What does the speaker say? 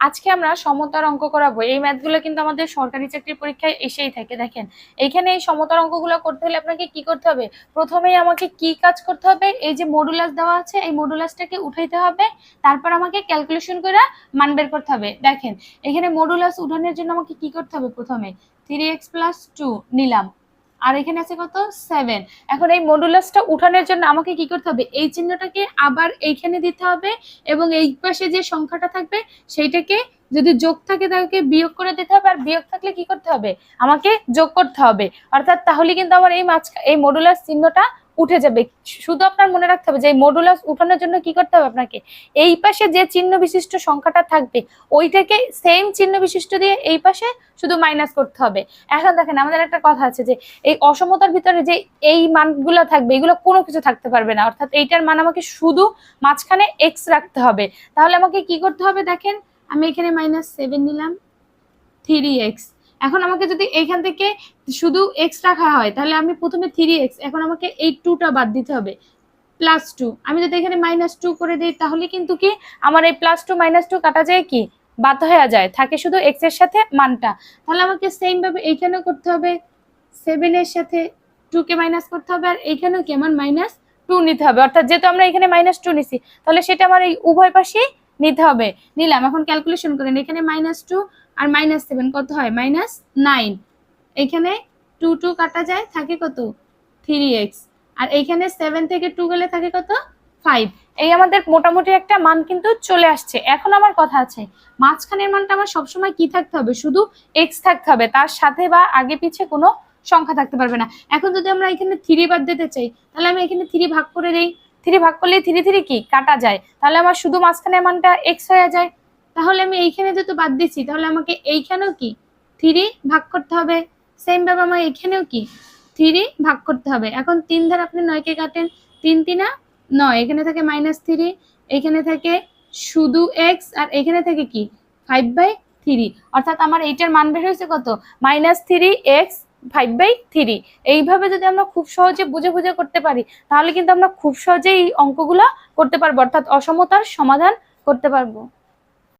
আজকে আমরা সমতার অঙ্ক করাবো। এই ম্যাথগুলো কিন্তু আমাদের সরকারি চাকরির পরীক্ষায় এসেই থাকে, দেখেন। এখানে এই সমতার অঙ্কগুলো করতে হলে আপনাকে কি করতে হবে? প্রথমেই আমাকে কি কাজ করতে হবে? এই যে মডুলাস দেওয়া আছে, এই মডুলাসটাকে উঠাইতে হবে। তারপর আমাকে ক্যালকুলেশন করে মান বের করতে হবে। দেখেন, এখানে মডুলাস উঠানোর জন্য আমাকে কি করতে হবে প্রথমে? থ্রি এক্স প্লাস টু নিলাম। আর এখানে আছে কত? সেভেন এখন এই মডুলাসটা উঠানোর জন্য আমাকে কি করতে হবে? এই চিহ্নটাকে আবার এইখানে দিতে হবে এবং এই পাশে যে সংখ্যাটা থাকবে, সেইটাকে যদি যোগ থাকে তাকে বিয়োগ করে দিতে হবে। আর বিয়োগ থাকলে কি করতে হবে? আমাকে যোগ করতে হবে। অর্থাৎ তাহলে কিন্তু আমার এই মাছ এই মডুলার চিহ্নটা উঠে যাবে। শুধু আপনার মনে রাখতে হবে যে মডুলাস উঠানোর জন্য কি করতে হবে আপনাকে? এই পাশে যে চিহ্ন বিশিষ্ট সংখ্যাটা থাকবে, ওইটাকে সেম চিহ্ন বিশিষ্ট দিয়ে এই পাশে শুধু মাইনাস করতে হবে। এখন দেখেন আমাদের একটা কথা আছে যে, এই অসমতার ভিতরে যে এই মানগুলো থাকবে, এগুলো কোনো কিছু থাকতে পারবে না। অর্থাৎ এইটার মান আমাকে শুধু মাঝখানে এক্স রাখতে হবে। তাহলে আমাকে কি করতে হবে দেখেন? আমি এখানে মাইনাস সেভেন নিলাম থ্রি এক্স এখন আমাকে যদি এইখান থেকে শুধু এক্স রাখা হয়, তাহলে আমি প্রথমে থ্রি এক্স এখন আমাকে এই টুটা বাদ দিতে হবে। প্লাস টু আমি যদি এখানে মাইনাস টু করে দিই, তাহলে কিন্তু কি আমার এই প্লাস টু মাইনাস টু কাটা যায় কি? বাদ হয়ে যায়। থাকে শুধু এক্সের সাথে মানটা। তাহলে আমাকে সেম ভাবে এইখানেও করতে হবে। সেভেন এর সাথে টু কে মাইনাস করতে হবে, আর এইখানেও কি আমার মাইনাস টু নিতে হবে। অর্থাৎ যেহেতু আমরা এখানে মাইনাস টু নিছি, তাহলে সেটা আমার এই উভয় পাশেই নিতে হবে। নিলাম, এখন ক্যালকুলেশন করেন, এখানে মাইনাস টু আর মাইনাস সেভেন কত হয়? মাইনাস নাইন এখানে টু টু কাটা যায়, থাকে কত? থ্রি এক্স আর এইখানে সেভেন থেকে টু গেলে থাকে কত? ফাইভ এই আমাদের মোটামুটি একটা মান কিন্তু চলে আসছে। এখন আমার কথা আছে, মাঝখানের মানটা আমার সবসময় কি থাকতে হবে? শুধু এক্স থাকতে হবে, তার সাথে বা আগে পিছে কোনো সংখ্যা থাকতে পারবে না। এখন যদি আমরা এখানে থ্রি বাদ দিতে চাই, তাহলে আমি এখানে থ্রি ভাগ করে দিই। থ্রি ভাগ করলে থ্রি থ্রি কি? কাটা যায়। তাহলে আমার শুধু মাঝখানে মানটা এক্স হয়ে যায়। তাহলে আমি এইখানে যেহেতু বাদ দিচ্ছি তাহলে আমাকে এইখানেও কি? থ্রি ভাগ করতে হবে। সেম ভাবে আমার এখানেও কি? থ্রি ভাগ করতে হবে। এখন তিন ধার আপনি নয়কে কাটেন? তিন তিনা নয়। এখানে থাকে মাইনাস থ্রি, এখানে থাকে শুধু এক্স আর এখানে থাকে কি? Five by three. অর্থাৎ আমার এইটার মান বের হয়েছে কত? Minus three x five by three এইভাবে যদি আমরা খুব সহজে বুঝে বুঝে করতে পারি, তাহলে কিন্তু আমরা খুব সহজেই এই অঙ্কগুলো করতে পারব, অর্থাৎ অসমতার সমাধান করতে পারব।